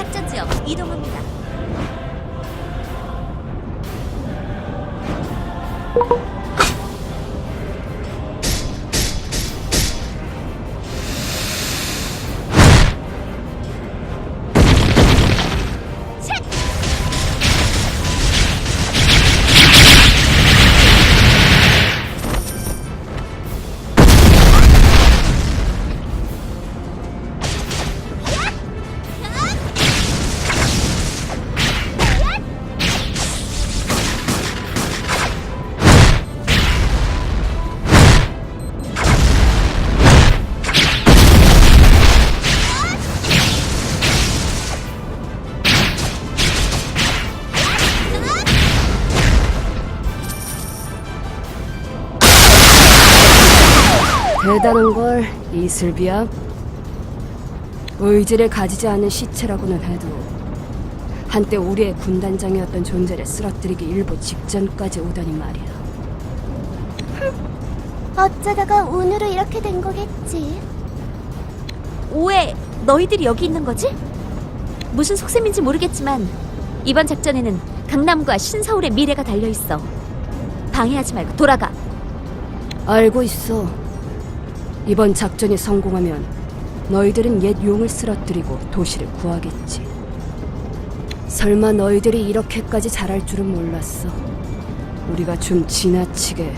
작전 지역 이동합니다. 대단한 걸 이슬비야. 의지를 가지지 않은 시체라고는 해도 한때 우리의 군단장이었던 존재를 쓰러뜨리기 일보 직전까지 오더니 말이야. 어쩌다가 운으로 이렇게 된 거겠지. 오해, 너희들이 여기 있는 거지? 무슨 속셈인지 모르겠지만 이번 작전에는 강남과 신서울의 미래가 달려 있어. 방해하지 말고 돌아가. 알고 있어. 이번 작전이 성공하면 너희들은 옛 용을 쓰러뜨리고 도시를 구하겠지. 설마 너희들이 이렇게까지 잘할 줄은 몰랐어. 우리가 좀 지나치게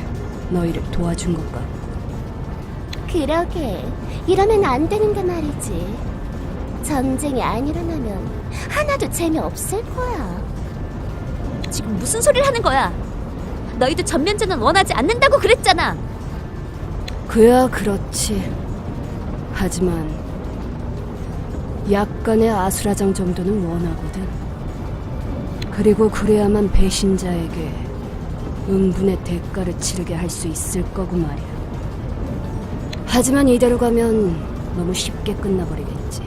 너희를 도와준 것 같고. 그러게. 이러면 안 되는데 말이지. 전쟁이 안 일어나면 하나도 재미없을 거야. 지금 무슨 소리를 하는 거야? 너희도 전면전은 원하지 않는다고 그랬잖아. 그야 그렇지. 하지만 약간의 아수라장 정도는 원하거든. 그리고 그래야만 배신자에게 응분의 대가를 치르게 할 수 있을 거고 말이야. 하지만 이대로 가면 너무 쉽게 끝나버리겠지.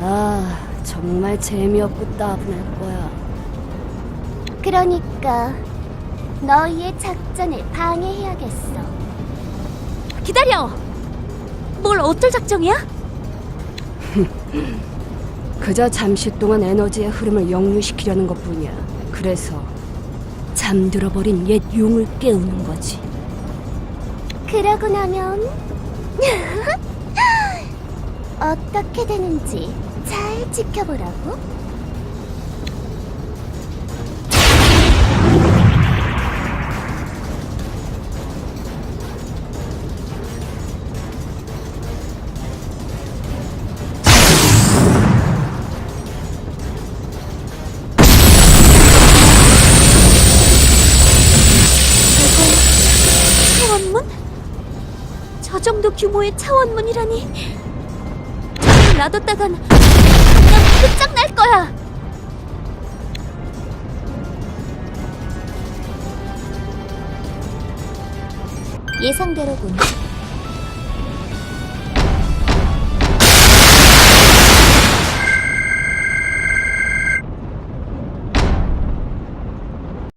아, 정말 재미없고 따분할 거야. 그러니까 너희의 작전을 방해해야겠어. 기다려. 뭘 어쩔 작정이야? 그저 잠시 동안 에너지의 흐름을 역류시키려는 것 뿐이야. 그래서 잠들어버린 옛 용을 깨우는 거지. 그러고 나면 어떻게 되는지 잘 지켜보라고. 저 정도 규모의 차원문이라니. 저걸 놔뒀다간 그냥 끝장날 거야. 예상대로군.